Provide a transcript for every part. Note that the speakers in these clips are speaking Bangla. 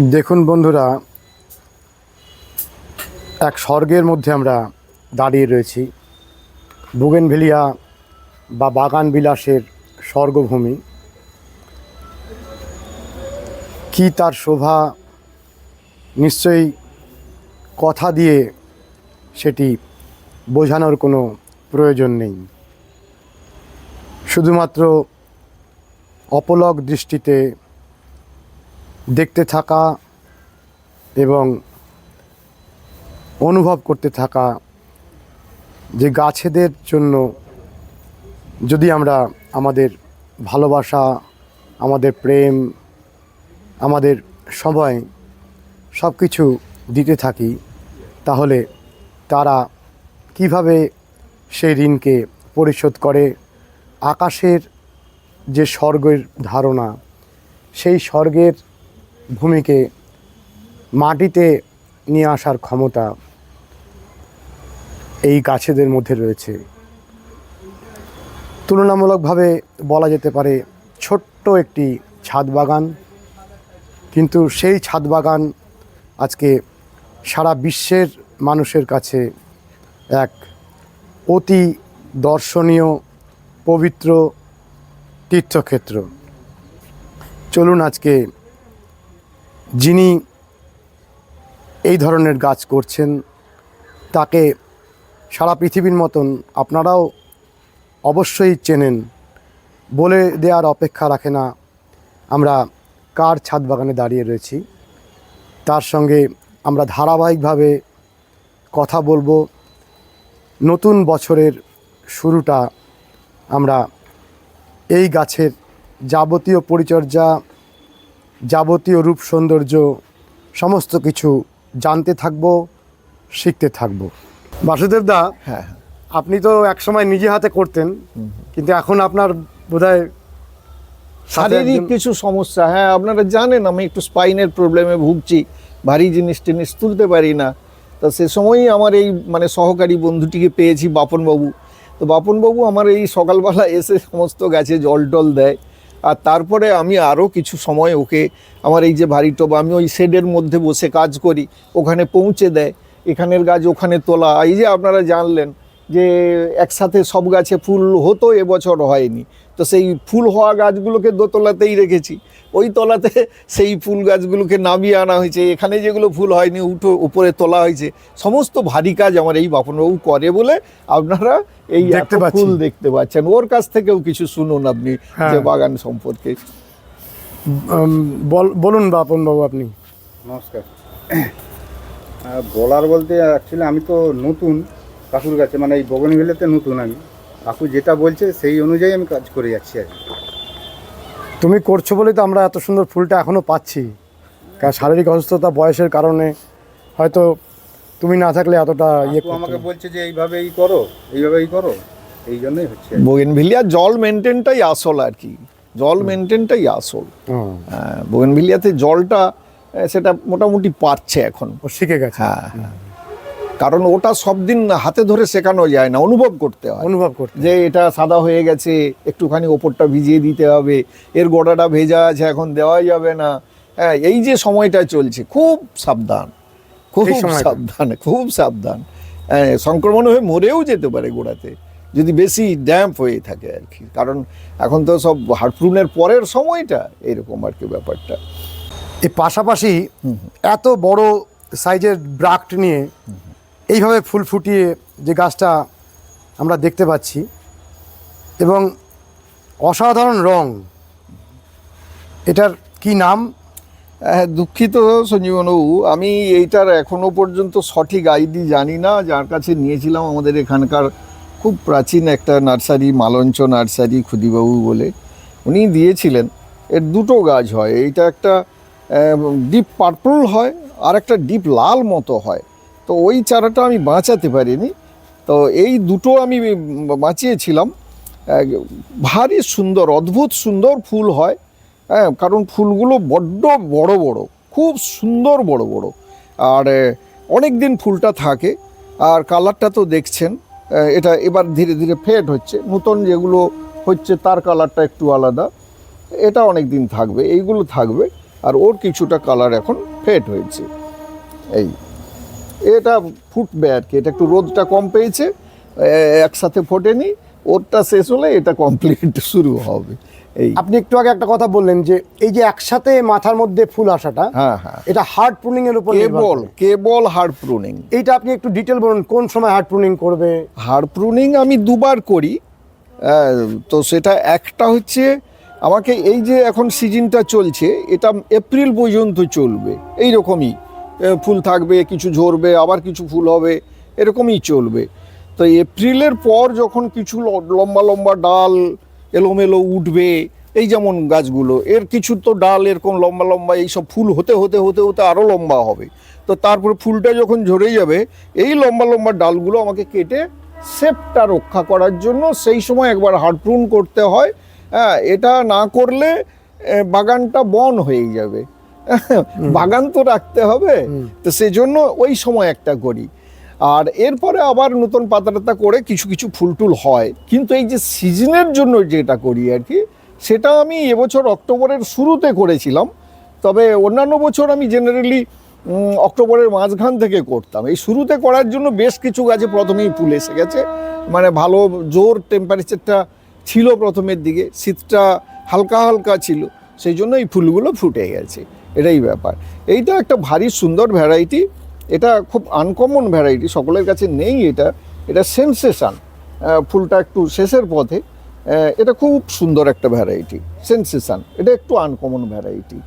দেখুন বন্ধুরা, এক স্বর্গের মধ্যে আমরা দাঁড়িয়ে রয়েছি। বুগেনভেলিয়া বা বাগান বিলাসের স্বর্গভূমি। কি তার শোভা, নিশ্চয়ই কথা দিয়ে সেটি বোঝানোর কোনো প্রয়োজন নেই। শুধুমাত্র অপলক দৃষ্টিতে দেখতে থাকা এবং অনুভব করতে থাকা যে গাছেদের জন্য যদি আমরা আমাদের ভালোবাসা, আমাদের প্রেম, আমাদের সময় সব কিছু দিতে থাকি, তাহলে তারা কীভাবে সেই ঋণকে পরিশোধ করে? আকাশের যে স্বর্গের ধারণা, সেই স্বর্গের ভূমিকে মাটিতে নিয়ে আসার ক্ষমতা এই গাছেদের মধ্যে রয়েছে। তুলনামূলকভাবে বলা যেতে পারে ছোট্ট একটি ছাদ বাগান, কিন্তু সেই ছাদ বাগান আজকে সারা বিশ্বের মানুষের কাছে এক অতি দর্শনীয়, পবিত্র তীর্থক্ষেত্র। চলুন আজকে যিনি এই ধরনের গাছ করছেন, তাকে সারা পৃথিবীর মতন আপনারাও অবশ্যই চেনেন বলে দেওয়ার অপেক্ষা রাখে না আমরা কার ছাদ বাগানে দাঁড়িয়ে রয়েছি। তার সঙ্গে আমরা ধারাবাহিকভাবে কথা বলব। নতুন বছরের শুরুটা আমরা এই গাছের যাবতীয় পরিচর্যা যাবতীয় রূপ সৌন্দর্য সমস্ত কিছু জানতে থাকব শিখতে থাকব। বাসুদেব দা হ্যাঁ আপনি তো একসময় নিজে হাতে করতেন কিন্তু এখন আপনার বোধহয় শারীরিক কিছু সমস্যা। হ্যাঁ আপনারা জানেন আমি একটু স্পাইনের প্রবলেমে ভুগছি ভারী জিনিস টিনিস তুলতে পারি না। তা সে সময়ই আমার এই মানে সহকারী বন্ধুটিকে পেয়েছি বাপনবাবু। তো বাপনবাবু আমার এই সকালবেলা এসে সমস্ত গাছে জল টল দেয়। আর তারপরে আমি আরও কিছু সময় ওকে আমার এই যে ভারী টোপ, আমি ওই শেডের মধ্যে বসে কাজ করি, ওখানে পৌঁছে দেয়, এখানের গাছ ওখানে তোলা। এই যে আপনারা জানলেন যে একসাথে সব গাছে ফুল হতো, এবছর হয়নি। তো সেই ফুল হওয়া গাছগুলোকে দোতলাতেই রেখেছি। ওই তলাতে সেই ফুল গাছগুলোকে নামিয়ে আনা হয়েছে। এখানে যেগুলো ফুল হয়নি উঠো উপরে তোলা হয়েছে। সমস্ত ভারী কাজ আমার এই বাপনবাবু করে বলে আপনারা এই ফুল দেখতে পাচ্ছেন। ওর কাছ থেকেও কিছু শুনুন আপনি হ্যাঁ। যে বাগান সম্পর্কে। বল- বলুন বাপন বাবু আপনি। নমস্কার। বলার বলতে অ্যাকচুয়ালি আমি তো নতুন কাকুর কাছে মানে এই বগনভিলেতে নতুন আমি। কাকু যেটা বলছে সেই অনুযায়ী আমি কাজ করে যাচ্ছি আর কি। তুমি করছ বলেই তো আমরা এত সুন্দর ফুলটা এখনও পাচ্ছি। কারণ শারীরিক অসুস্থতা বয়সের কারণে হয়তো তুমি না থাকলে এতটা ইয়ে কাকু করতে আমাকে না। বলছে যে এইভাবেই করো এইভাবেই করো এই জন্যই হচ্ছে আর কি। বোগেনভিলিয়া জল মেনটেনটাই আসল আর কি। জল মেনটেনটাই আসল। হুম, হ্যাঁ, বোগেনভিলিয়াতে জলটা আহ, সেটা মোটামুটি পাচ্ছে এখন। ও শিখে গেছে। হ্যাঁ। হ্যাঁ কারণ ওটা সব দিন হাতে ধরে শেখানো যায় না অনুভব করতে হয়। অনুভব করতে যে এটা সাদা হয়ে গেছে একটুখানি ওপরটা ভিজিয়ে দিতে হবে এর গোড়াটা ভেজা আছে এখন দেওয়া যাবে না। হ্যাঁ এই যে সময়টা চলছে খুব সাবধান খুব সাবধান খুব সাবধান। হ্যাঁ, সংক্রমণ হয়ে মরেও যেতে পারে গোড়াতে যদি বেশি ড্যাম্প হয়ে থাকে আর কি। কারণ এখন তো সব হার্টপ্রুনের পরের সময়টা এরকম আর কি ব্যাপারটা। এই পাশাপাশি এত বড় সাইজের ব্রাক্ট নিয়ে এইভাবে ফুল ফুটিয়ে যে গাছটা আমরা দেখতে পাচ্ছি এবং অসাধারণ রং। এটার কি নাম? হ্যাঁ দুঃখিত সঞ্জীবনবাবু আমি এইটার এখনও পর্যন্ত সঠিক আইডি জানি না। যার কাছে নিয়েছিলাম আমাদের এখানকার খুব প্রাচীন একটা নার্সারি, মালঞ্চ নার্সারি ক্ষুদিবাবু বলে। উনি দিয়েছিলেন। এর দুটো গাছ হয়। এইটা একটা ডিপ পার্পল হয়, আর একটা ডিপ লাল মতো হয়। তো ওই চারাটা আমি বাঁচাতে পারিনি। তো এই দুটো আমি বাঁচিয়েছিলাম। ভারী সুন্দর, অদ্ভুত সুন্দর ফুল হয়। হ্যাঁ কারণ ফুলগুলো বড্ড বড় বড়, খুব সুন্দর বড় বড়। আর অনেক দিন ফুলটা থাকে। আর কালারটা তো দেখছেন এটা এবার ধীরে ধীরে ফেড হচ্ছে। নতুন যেগুলো হচ্ছে তার কালারটা একটু আলাদা। এটা অনেক দিন থাকবে, এইগুলো থাকবে। আর ওর কিছুটা কালার এখন ফেড হয়েছে। এই। এটা ফুটবে আর কি? এটা একটু রোদটা কম পেয়েছে একসাথে ফোটেনি ওরটা শেষ হলে এটা কমপ্লিট শুরু হবে। এই আপনি একটু আগে একটা কথা বললেন যে এই যে একসাথে মাথার মধ্যে ফুল আসাটা হ্যাঁ হ্যাঁ। এটা হার্ড প্রুনিং এর উপর কেবল। কেবল হার্ড প্রুনিং এইটা আপনি একটু ডিটেল বলুন কোন সময় হার্ড প্রুনিং করবে? হাড় প্রুনিং আমি দুবার করি তো সেটা একটা হচ্ছে আমাকে এই যে এখন সিজনটা চলছে এটা এপ্রিল পর্যন্ত চলবে এই রকমই ফুল থাকবে, কিছু ঝরবে, আবার কিছু ফুল হবে, এরকমই চলবে। তো এপ্রিলের পর যখন কিছু লম্বা লম্বা ডাল এলোমেলো উঠবে, এই যেমন গাছগুলো, এর কিছু তো ডাল, এরকম লম্বা লম্বা এইসব ফুল হতে হতে হতে হতে আরও লম্বা হবে। তো তারপরে ফুলটা যখন ঝরে যাবে, এই লম্বা লম্বা ডালগুলো আমাকে কেটে শেপটা রক্ষা করার জন্য সেই সময় একবার হার্ডপ্রুন করতে হয়। হ্যাঁ এটা না করলে বাগানটা বন হয়ে যাবে। বাগান তো রাখতে হবে। তো সেই জন্য ওই সময় একটা করি আর এরপরে আবার নতুন পাতা টাতা করে কিছু কিছু ফুল টুল হয়। কিন্তু এই যে সিজনের জন্য যেটা করি আর কি সেটা আমি এবছর অক্টোবরের শুরুতে করেছিলাম। তবে অন্যান্য বছর আমি জেনারেলি অক্টোবরের মাঝখান থেকে করতাম। এই শুরুতে করার জন্য বেশ কিছু গাছে প্রথমেই ফুল এসে গেছে। মানে ভালো জোর টেম্পারেচারটা ছিল প্রথমের দিকে শীতটা হালকা হালকা ছিল। সেই জন্য এই ফুলগুলো ফুটে গেছে। এটাই ব্যাপার। এইটা একটা ভারী সুন্দর ভ্যারাইটি এটা খুব আনকমন ভ্যারাইটি সকলের কাছে নেই এটা। এটা সেন্সেশন ফুলটা একটু শেষের পথে এটা খুব সুন্দর একটা ভ্যারাইটি সেন্সেশন এটা একটু আনকমন ভ্যারাইটি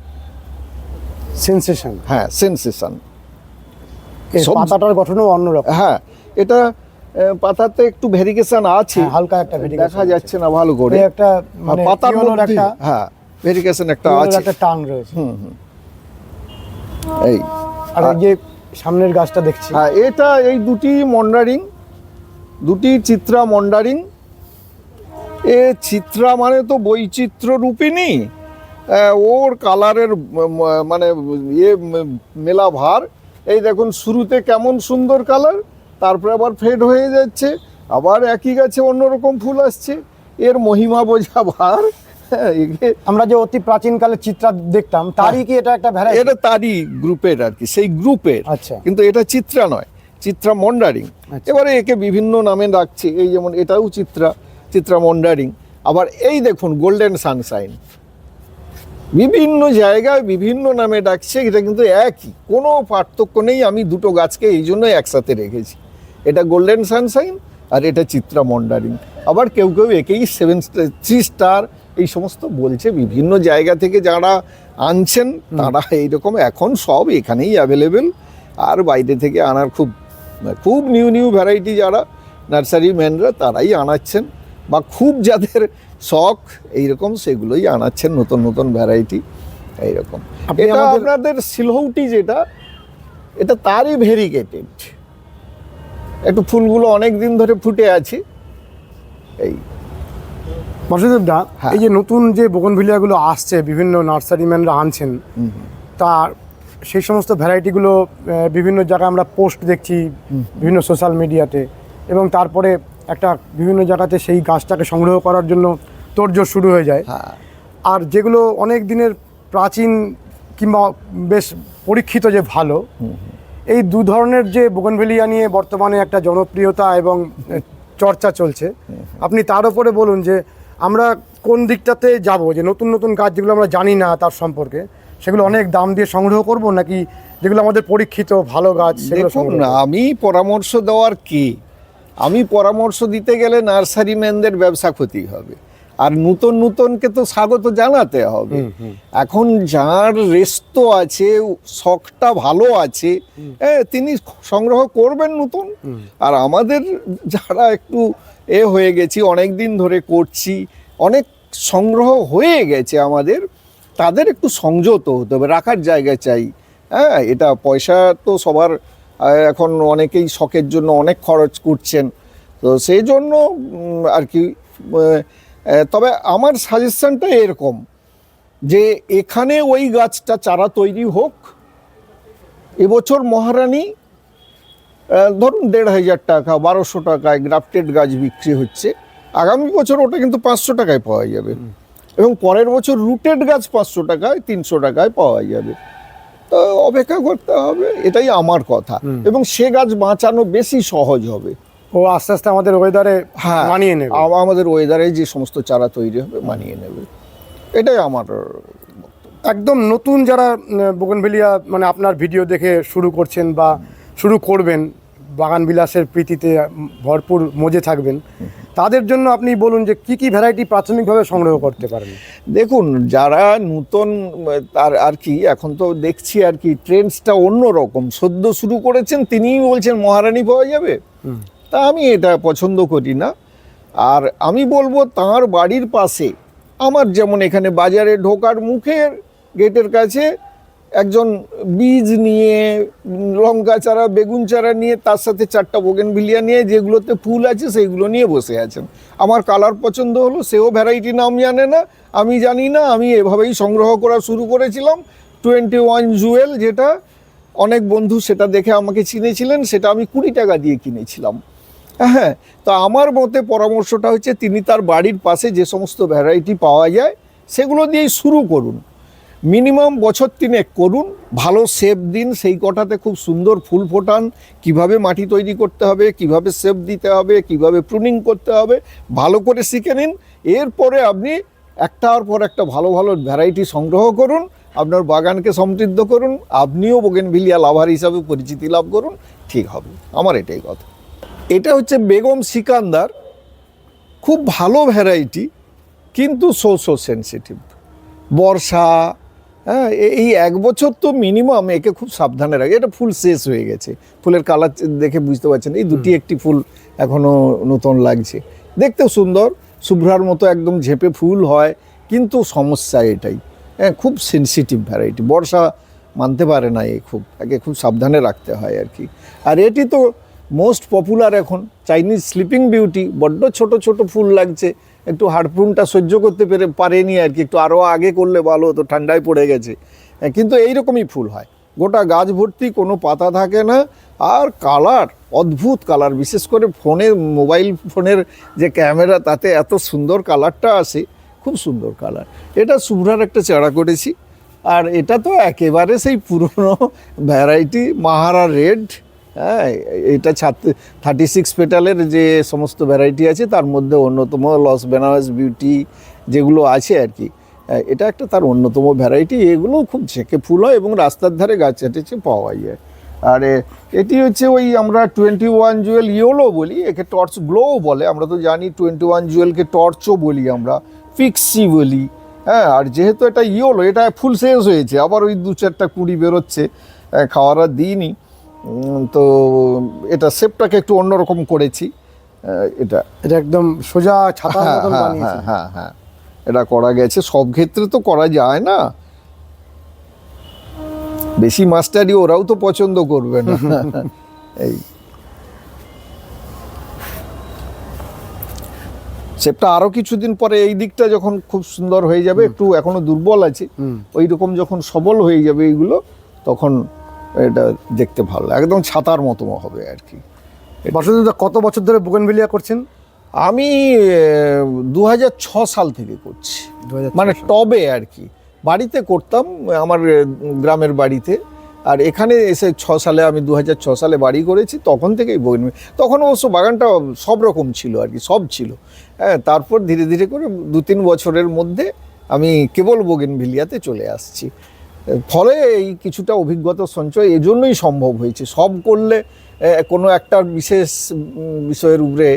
সেন্সেশন হ্যাঁ সেন্সেশন পাতাটার গঠনও অন্যরকম। হ্যাঁ এটা পাতাতে একটু ভেরিকেশন আছে। হ্যাঁ, হালকা একটা দেখা যাচ্ছে না ভালো করে। একটা মানে পাতার একটা হ্যাঁ ভেরিকেশন একটা আছে। একটা টান রয়েছে। হুম হুম। এই আর এই যে সামনের গাছটা দেখছি। হ্যাঁ এটা এই দুটি মন্ডারিং দুটি চিত্রা মন্ডারিং। এ চিত্রা মানে তো বৈচিত্র্য রূপিণী ওর কালারের মানে ইয়ে মেলা ভার। এই দেখুন শুরুতে কেমন সুন্দর কালার তারপরে আবার ফেড হয়ে যাচ্ছে আবার একই গাছে অন্যরকম ফুল আসছে। এর মহিমা বোঝা ভার। আমরা যে অতি প্রাচীনকালে চিত্রা দেখতাম তারই কি এটা একটা ভ্যারাইটি এটা তারই গ্রুপের আর কি সেই গ্রুপের। আচ্ছা। কিন্তু এটা চিত্রা নয় চিত্রা মন্ডারিং। আচ্ছা। এবারে একে বিভিন্ন নামে ডাকছে এই যেমন এটাও চিত্রা চিত্রা মন্ডারিং। আবার এই দেখুন গোল্ডেন সানশাইন। বিভিন্ন জায়গায় বিভিন্ন নামে ডাকছে এটা কিন্তু একই কোনো পার্থক্য নেই আমি দুটো গাছকে এই জন্যই একসাথে রেখেছি। এটা গোল্ডেন সানশাইন আর এটা চিত্রা মন্ডারিং। আবার কেউ কেউ একেই সেভেন থ্রি স্টার এই সমস্ত বলছে বিভিন্ন জায়গা থেকে যারা আনছেন তারা এইরকম এখন সব এখানেই অ্যাভেলেবেল আর বাইরে থেকে আনার খুব খুব নিউ নিউ ভ্যারাইটি যারা নার্সারি ম্যানরা তারাই আনাচ্ছেন। বা খুব যাদের শখ এইরকম সেগুলোই আনাচ্ছেন নতুন নতুন ভ্যারাইটি এইরকম। এটা আপনাদের সিলহৌটি যেটা এটা তারই ভেরিগেটেড একটু ফুলগুলো অনেক দিন ধরে ফুটে আছে। এই বাসুদেব হ্যাঁ। এই যে নতুন যে বোগনভিলিয়াগুলো আসছে বিভিন্ন নার্সারি ম্যানরা আনছেন তার সেই সমস্ত ভ্যারাইটিগুলো বিভিন্ন জায়গায় আমরা পোস্ট দেখছি বিভিন্ন সোশ্যাল মিডিয়াতে এবং তারপরে একটা বিভিন্ন জায়গাতে সেই গাছটাকে সংগ্রহ করার জন্য তোড়জোড় শুরু হয়ে যায়। হ্যাঁ। আর যেগুলো অনেক দিনের প্রাচীন কিংবা বেশ পরীক্ষিত যে ভালো এই দু ধরনের যে বোগনভেলিয়া নিয়ে বর্তমানে একটা জনপ্রিয়তা এবং চর্চা চলছে। আপনি তার উপরে বলুন যে আমরা কোন দিকটাতে যাব? যে নতুন নতুন গাছ যেগুলো আমরা জানি না তার সম্পর্কে সেগুলো অনেক দাম দিয়ে সংগ্রহ করব নাকি যেগুলো আমাদের পরীক্ষিত ভালো গাছ সেগুলো আমি পরামর্শ দেওয়ার কে? আমি পরামর্শ দিতে গেলে নার্সারি ম্যানদের ব্যবসা ক্ষতি হবে। আর নতুন নতুনকে তো স্বাগত জানাতে হবে। এখন যার রেস্ত আছে শখটা ভালো আছে তিনি সংগ্রহ করবেন নতুন। আর আমাদের যারা একটু এ হয়ে গেছি, অনেক দিন ধরে করছি, অনেক সংগ্রহ হয়ে গেছে আমাদের, তাদের একটু সংযত হতে হবে, রাখার জায়গা চাই। হ্যাঁ এটা পয়সা তো সবার এখন অনেকেই শখের জন্য অনেক খরচ করছেন, তো সেই জন্য আর কি তবে আমার সাজেশানটা এরকম, যে এখানে ওই গাছটা চারা তৈরি হোক, এবছর মহারানী ধরুন দেড় হাজার টাকা বারোশো টাকায় গ্রাফটেড গাছ বিক্রি হচ্ছে। আগামী বছর ওটা কিন্তু পাঁচশো টাকায় পাওয়া যাবে। এবং পরের বছর রুটেড গাছ পাঁচশো টাকায় তিনশো টাকায় পাওয়া যাবে। তো অপেক্ষা করতে হবে এটাই আমার কথা। এবং সে গাছ বাঁচানো বেশি সহজ হবে। ও আস্তে আস্তে আমাদের ওয়েদারে হ্যাঁ মানিয়ে নেবে। আম- আমাদের ওয়েদারে যে সমস্ত চারা তৈরি হবে মানিয়ে নেবে। এটাই আমার একদম নতুন যারা বোগনভেলিয়া মানে আপনার ভিডিও দেখে শুরু করছেন বা শুরু করবেন বাগান বিলাসের প্রীতিতে ভরপুর মজে থাকবেন। তাদের জন্য আপনি বলুন যে কি কি ভ্যারাইটি প্রাথমিকভাবে সংগ্রহ করতে পারেন? দেখুন যারা নূতন তার আর কি এখন তো দেখছি আর কি ট্রেন্ডসটা অন্য রকম। সদ্য শুরু করেছেন তিনিই বলছেন মহারানী পাওয়া যাবে। তা আমি এটা পছন্দ করি না। আর আমি বলব তার বাড়ির পাশে আমার যেমন এখানে বাজারে ঢোকার মুখের গেটের কাছে একজন বীজ নিয়ে, লঙ্কা চারা, বেগুন চারা নিয়ে, তার সাথে চারটা বোগেনভিলিয়া নিয়ে, যেগুলোতে ফুল আছে সেইগুলো নিয়ে বসে আছেন। আমার কালার পছন্দ হলো, সেও ভ্যারাইটি নাম জানে না, আমি জানি না, আমি এভাবেই সংগ্রহ করা শুরু করেছিলাম। টোয়েন্টি ওয়ান জুয়েল যেটা, অনেক বন্ধু সেটা দেখে আমাকে চিনেছিলেন, সেটা আমি কুড়ি টাকা দিয়ে কিনেছিলাম। হ্যাঁ তো আমার মতে পরামর্শটা হচ্ছে, তিনি তার বাড়ির পাশে যে সমস্ত ভ্যারাইটি পাওয়া যায়, সেগুলো দিয়েই শুরু করুন। মিনিমাম বছর তিনেক করুন, ভালো সেপ দিন, সেই কটাতে খুব সুন্দর ফুল ফোটান, কীভাবে মাটি তৈরি করতে হবে, কীভাবে শেপ দিতে হবে, কীভাবে প্রুনিং করতে হবে, ভালো করে শিখে নিন, এরপরে আপনি একটার পর একটা ভালো ভালো ভ্যারাইটি সংগ্রহ করুন, আপনার বাগানকে সমৃদ্ধ করুন, আপনিও বোগেনভিলিয়া লাভার হিসাবে পরিচিতি লাভ করুন, ঠিক হবে, আমার এটাই কথা। এটা হচ্ছে বেগম সিকান্দার, খুব ভালো ভ্যারাইটি কিন্তু সো সো সেন্সিটিভ বর্ষা হ্যাঁ এই এক বছর তো মিনিমাম একে খুব সাবধানে রাখে। এটা ফুল শেষ হয়ে গেছে। ফুলের কালার দেখে বুঝতে পারছেন। এই দুটি একটি ফুল এখনও নতুন লাগছে। দেখতেও সুন্দর। শুভ্রার মতো একদম ঝেপে ফুল হয় কিন্তু সমস্যা এটাই। হ্যাঁ খুব সেন্সিটিভ ভ্যারাইটি বর্ষা মানতে পারে না এ খুব। একে খুব সাবধানে রাখতে হয় আর কি। আর এটি তো মোস্ট পপুলার এখন। চাইনিজ স্লিপিং বিউটি বড্ড ছোট ছোট ফুল লাগছে। একটু হাড়ফুনটা সহ্য করতে পেরে পারেনি আর কি, একটু আরও আগে করলে ভালো হতো, ঠান্ডায় পড়ে গেছে। কিন্তু এইরকমই ফুল হয়। গোটা গাছ ভর্তি, কোনো পাতা থাকে না। আর কালার, অদ্ভুত কালার, বিশেষ করে ফোনের মোবাইল ফোনের যে ক্যামেরা, তাতে এত সুন্দর কালারটা আসে, খুব সুন্দর কালার। এটা শুভ্রার একটা চারা করেছি। আর এটা তো একেবারে সেই পুরনো ভ্যারাইটি, মাহারা রেড হ্যাঁ এটা থার্টি সিক্স পেটালের যে সমস্ত ভ্যারাইটি আছে তার মধ্যে অন্যতম লস বেনারস বিউটি যেগুলো আছে আর কি আহ, এটা একটা তার অন্যতম ভ্যারাইটি এগুলো খুব ঝেঁকে ফুল হয় এবং রাস্তার ধারে গাছ চাটেছে পাওয়া যায়। আর এটি হচ্ছে ওই আমরা টোয়েন্টি ওয়ান জুয়েল ইয়েলো বলি একে টর্চ গ্লোও বলে আমরা তো জানি টোয়েন্টি ওয়ান জুয়েলকে টর্চও বলি আমরা ফিক্সি বলি হ্যাঁ আর যেহেতু এটা ইয়েলো এটা ফুল শেষ হয়েছে আবার ওই দু চারটা কুড়ি বেরোচ্ছে খাওয়ার আর দিইনি। তো এটা শেপটাকে একটু অন্যরকম করেছি এটা। এটা একদম সোজা ছাতার হ্যাঁ হ্যাঁ হ্যাঁ হ্যাঁ হ্যাঁ। এটা করা গেছে সব ক্ষেত্রে তো করা যায় না। বেশি মাস্টারি ওরাও তো পছন্দ করবে না। এই। সেপটা আরও কিছুদিন পরে এই দিকটা যখন খুব সুন্দর হয়ে যাবে একটু এখনও দুর্বল আছে ওই রকম যখন সবল হয়ে যাবে এইগুলো তখন এটা দেখতে ভালো লাগে। একদম ছাতার মতো হবে আর কি। বাসুদেব কত বছর ধরে বোগেনভিলিয়া করছেন? আমি দুহাজার ছয় সাল থেকে করছি। 2006 মানে টবে আর কি। বাড়িতে করতাম আমার গ্রামের বাড়িতে। আর এখানে এসে ছ সালে আমি দু হাজার ছ সালে বাড়ি করেছি তখন থেকেই বইন তখন অবশ্য বাগানটা সব রকম ছিল আর কি সব ছিল। হ্যাঁ তারপর ধীরে ধীরে করে দু তিন বছরের মধ্যে আমি কেবল বোগেনভিলিয়াতে চলে আসছি। ফলে এই কিছুটা অভিজ্ঞতা সঞ্চয় এজন্যই সম্ভব হয়েছে। সব করলে কোনো একটা বিশেষ বিষয়ের উপরে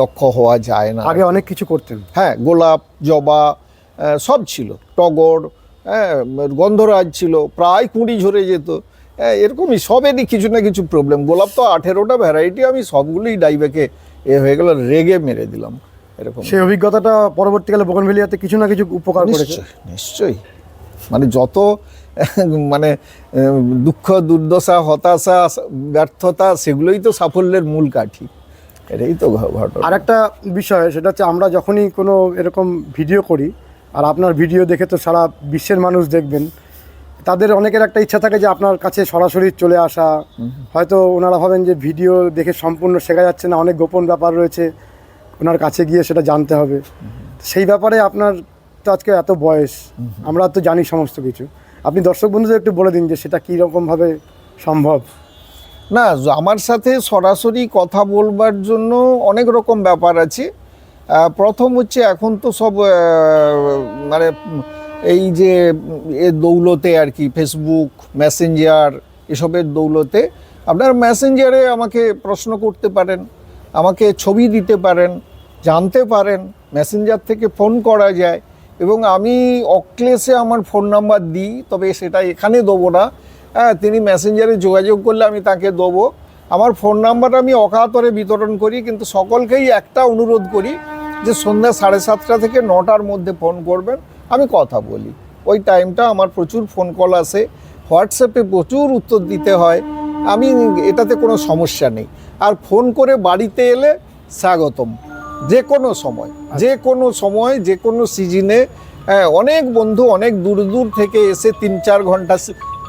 দক্ষ হওয়া যায় না। আগে অনেক কিছু করতেন হ্যাঁ গোলাপ জবা সব ছিল। টগর হ্যাঁ গন্ধরাজ ছিল প্রায় কুড়ি ঝরে যেত। হ্যাঁ, এরকমই সবেরই কিছু না কিছু প্রবলেম গোলাপ তো আঠেরোটা ভ্যারাইটি আমি সবগুলোই ডাইব্যাকে এ হয়ে গেল রেগে মেরে দিলাম। এরকম। সেই অভিজ্ঞতাটা পরবর্তীকালে বোগেনভিলিয়াতে কিছু না কিছু উপকার করেছে। নিশ্চয়ই নিশ্চয়ই। মানে যত মানে দুঃখ দুর্দশা হতাশা ব্যর্থতা সেগুলোই তো সাফল্যের মূল কাঠি। এটাই তো ঘটনা। আর একটা বিষয় সেটা হচ্ছে আমরা যখনই কোনো এরকম ভিডিও করি আর আপনার ভিডিও দেখে তো সারা বিশ্বের মানুষ দেখবেন তাদের অনেকের একটা ইচ্ছা থাকে যে আপনার কাছে সরাসরি চলে আসা। হয়তো ওনারা ভাবেন যে ভিডিও দেখে সম্পূর্ণ শেখা যাচ্ছে না অনেক গোপন ব্যাপার রয়েছে ওনার কাছে গিয়ে সেটা জানতে হবে। সেই ব্যাপারে আপনার তো আজকে এত বয়স আমরা তো জানি সমস্ত কিছু। আপনি দর্শক বন্ধুদের একটু বলে দিন যে সেটা কী রকমভাবে সম্ভব? না আমার সাথে সরাসরি কথা বলবার জন্য অনেক রকম ব্যাপার আছে। প্রথম হচ্ছে এখন তো সব মানে এই যে এ দৌলতে আর কি ফেসবুক মেসেঞ্জার এসবের দৌলতে আপনার মেসেঞ্জারে আমাকে প্রশ্ন করতে পারেন আমাকে ছবি দিতে পারেন জানতে পারেন মেসেঞ্জার থেকে ফোন করা যায়। এবং আমি অক্লেসে আমার ফোন নাম্বার দিই, তবে সেটা এখানে দেবো না। হ্যাঁ তিনি মেসেঞ্জারে যোগাযোগ করলে আমি তাকে দেবো। আমার ফোন নাম্বার আমি অকাতরে বিতরণ করি, কিন্তু সকলকেই একটা অনুরোধ করি যে সন্ধ্যা সাড়ে সাতটা থেকে নটার মধ্যে ফোন করবেন। আমি কথা বলি। ওই টাইমটা আমার প্রচুর ফোন কল আসে। হোয়াটসঅ্যাপে প্রচুর উত্তর দিতে হয়। আমি এটাতে কোনো সমস্যা নেই। আর ফোন করে বাড়িতে এলে স্বাগতম। যে কোনো সময় যে কোনো সময় যে কোনো সিজনে হ্যাঁ, অনেক বন্ধু অনেক দূর দূর থেকে এসে তিন চার ঘণ্টা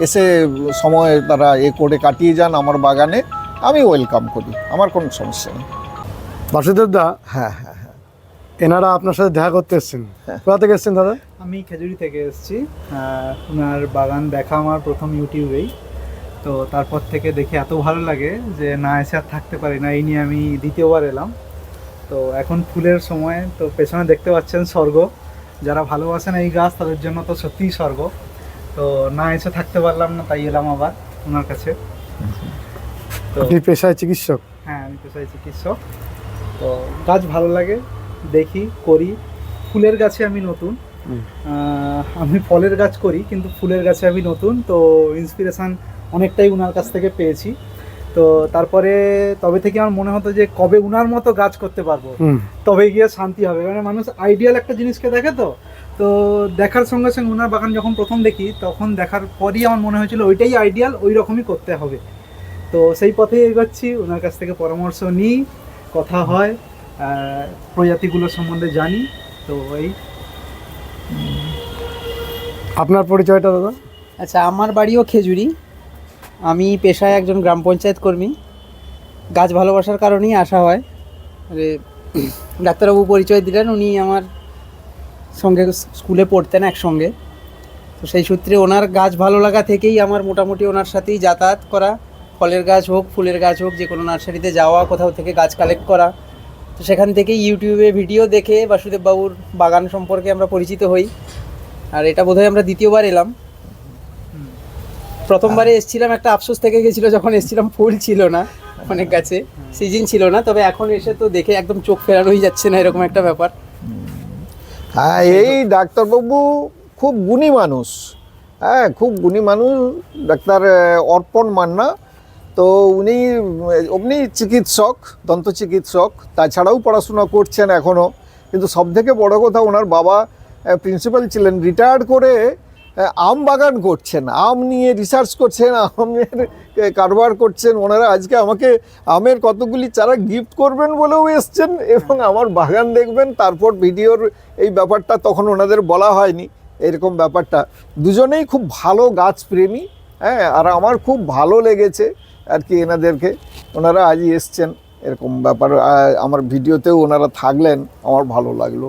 এসে সময় তারা এ করে কাটিয়ে যান আমার বাগানে আমি ওয়েলকাম করি আমার কোনো সমস্যা নেই। বাসুদেব দা হ্যাঁ হ্যাঁ হ্যাঁ। এনারা আপনার সাথে দেখা করতে এসেছেন। কোথা থেকে এসেছেন দাদা? আমি খেজুরি থেকে এসেছি। ওনার বাগান দেখা আমার প্রথম ইউটিউবেই। তো তারপর থেকে দেখে এত ভালো লাগে যে না এসে আর থাকতে পারি না এই নিয়ে আমি দ্বিতীয়বার এলাম। তো এখন ফুলের সময় তো পেছনে দেখতে পাচ্ছেন স্বর্গ। যারা ভালোবাসেন এই গাছ তাদের জন্য তো সত্যিই স্বর্গ। তো না এসে থাকতে পারলাম না তাই এলাম আবার ওনার কাছে। তো আপনি পেশায় চিকিৎসক? হ্যাঁ আমি পেশায় চিকিৎসক। তো গাছ ভালো লাগে দেখি করি। ফুলের গাছে আমি নতুন। আমি ফলের গাছ করি কিন্তু ফুলের গাছে আমি নতুন। তো ইন্সপিরেশান অনেকটাই উনার কাছ থেকে পেয়েছি। তো তারপরে তবে থেকে আমার মনে হতো যে কবে উনার মতো গাছ করতে পারব তবে গিয়ে শান্তি হবে। মানে মানুষ আইডিয়াল একটা জিনিসকে দেখে তো। তো দেখার সঙ্গে সঙ্গে ওনার বাগান যখন প্রথম দেখি তখন দেখার পরই আমার মনে হয়েছিল ওইটাই আইডিয়াল ওই রকমই করতে হবে। তো সেই পথেই এগোচ্ছি ওনার কাছ থেকে পরামর্শ নিই কথা হয় প্রজাতিগুলো সম্বন্ধে জানি। তো এই। আপনার পরিচয়টা দাদা? আচ্ছা আমার বাড়িও খেজুরি। আমি পেশায় একজন গ্রাম পঞ্চায়েত কর্মী। গাছ ভালোবাসার কারণেই আসা হয়। আরে, ডাক্তারবাবু পরিচয় দিলেন, উনি আমার সঙ্গে স্কুলে পড়তেন একসঙ্গে। তো সেই সূত্রে ওনার গাছ ভালো লাগা থেকেই আমার মোটামুটি ওনার সাথেই যাতায়াত করা। ফলের গাছ হোক, ফুলের গাছ হোক যে কোনো নার্সারিতে যাওয়া, কোথাও থেকে গাছ কালেক্ট করা। তো সেখান থেকেই ইউটিউবে ভিডিও দেখে বাসুদেব বাবুর বাগান সম্পর্কে আমরা পরিচিত হই। আর এটা বোধহয় আমরা দ্বিতীয়বার এলাম। প্রথমবারে এসেছিলাম, একটা আফসোস থেকে গেছিল যখন এসেছিলাম, ফুল ছিল না অনেক গাছে, সিজন ছিল না, তবে এখন এসে তো দেখে একদম চোখ ফেরানোই যাচ্ছে না, এরকম একটা ব্যাপার। হ্যাঁ এই ডাক্তারবাবু খুব গুণী মানুষ। হ্যাঁ খুব গুণী মানুষ, ডাক্তার অর্পণ মান্না। তো উনি, অমনি চিকিৎসক, দন্ত চিকিৎসক, তাছাড়াও পড়াশোনা করছেন এখনও কিন্তু সব থেকে বড় কথা, ওনার বাবা প্রিন্সিপাল ছিলেন, রিটায়ার্ড করে আম বাগান করছেন, আম নিয়ে রিসার্চ করছেন, আমের কারবার করছেন, ওনারা আজকে আমাকে আমের কতগুলি চারা গিফট করবেন বলেও এসছেন এবং আমার বাগান দেখবেন, তারপর ভিডিওর এই ব্যাপারটা তখন ওনাদের বলা হয়নি, এরকম ব্যাপারটা। দুজনেই খুব ভালো গাছ প্রেমী হ্যাঁ আর আমার খুব ভালো লেগেছে আর কি এনাদেরকে। ওনারা আজই এসছেন, এরকম ব্যাপার আমার ভিডিওতেও ওনারা থাকলেন, আমার ভালো লাগল।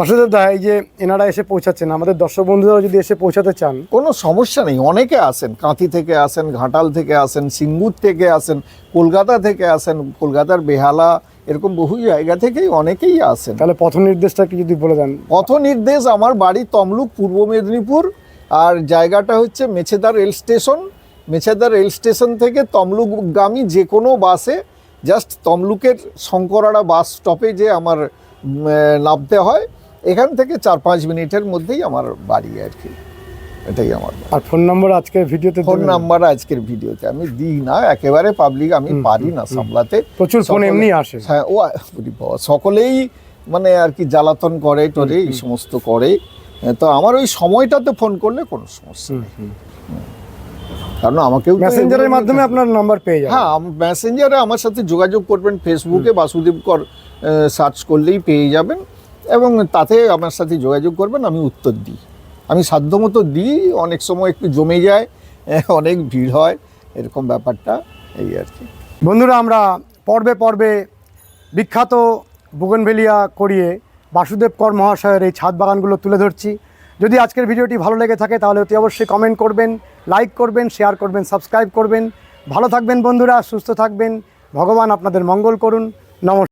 বাসুদেব দা এই যে এনারা এসে পৌঁছাচ্ছেন আমাদের দর্শক বন্ধুরাও যদি এসে পৌঁছাতে চান। কোনো সমস্যা নেই অনেকে আসেন কাঁথি থেকে আসেন ঘাটাল থেকে আসেন সিঙ্গুর থেকে আসেন কলকাতা থেকে আসেন কলকাতার বেহালা এরকম বহু জায়গা থেকেই অনেকেই আসেন তাহলে পথ নির্দেশটা কি যদি বলে দেন। পথ নির্দেশ আমার বাড়ি তমলুক পূর্ব মেদিনীপুর আর জায়গাটা হচ্ছে Mecheda rail station. Mecheda rail station থেকে তমলুকগামী যে কোনো বাসে জাস্ট তমলুকের শঙ্করাড়া বাস স্টপে স্টপেজে আমার নামতে হয়। এখান থেকে চার পাঁচ মিনিটের মধ্যেই আমার বাড়ি আর কি। এটাই আমার আর ফোন নাম্বার আজকের ভিডিওতে ফোন নাম্বার আজকের ভিডিওতে। আমি দিই না একেবারে পাবলিক আমি পারি না সামলাতে। প্রচুর ফোন এমনি আসে। হ্যাঁ ও বাবা, সকলেই মানে আর কি জ্বালাতন করে টরে এই সমস্ত করে। হ্যাঁ, তো আমার ওই সময়টাতে ফোন করলে কোনো সমস্যা নেই। কারণ আমাকেও মেসেঞ্জারের মাধ্যমে আপনার নাম্বার পেয়ে যাবেন। হ্যাঁ মেসেঞ্জারে আমার সাথে যোগাযোগ করবেন ফেসবুকে বাসুদেব কর সার্চ করলেই পেয়ে যাবেন। এবং তাতে আমার সাথে যোগাযোগ করবেন, আমি উত্তর দিই। আমি সাধ্যমতো দিই, অনেক সময় একটু জমে যায়, অনেক ভিড় হয়, এরকম ব্যাপারটা, এই আর কি। বন্ধুরা, আমরা পর্বে পর্বে বিখ্যাত বুগনভেলিয়া করিয়ে বাসুদেব কর মহাশয়ের এই ছাদ বাগানগুলো তুলে ধরছি। যদি আজকের ভিডিওটি ভালো লেগে থাকে, তাহলে অতি অবশ্যই কমেন্ট করবেন লাইক করবেন শেয়ার করবেন সাবস্ক্রাইব করবেন। ভালো থাকবেন বন্ধুরা, সুস্থ থাকবেন। ভগবান আপনাদের মঙ্গল করুন। নমস্কার।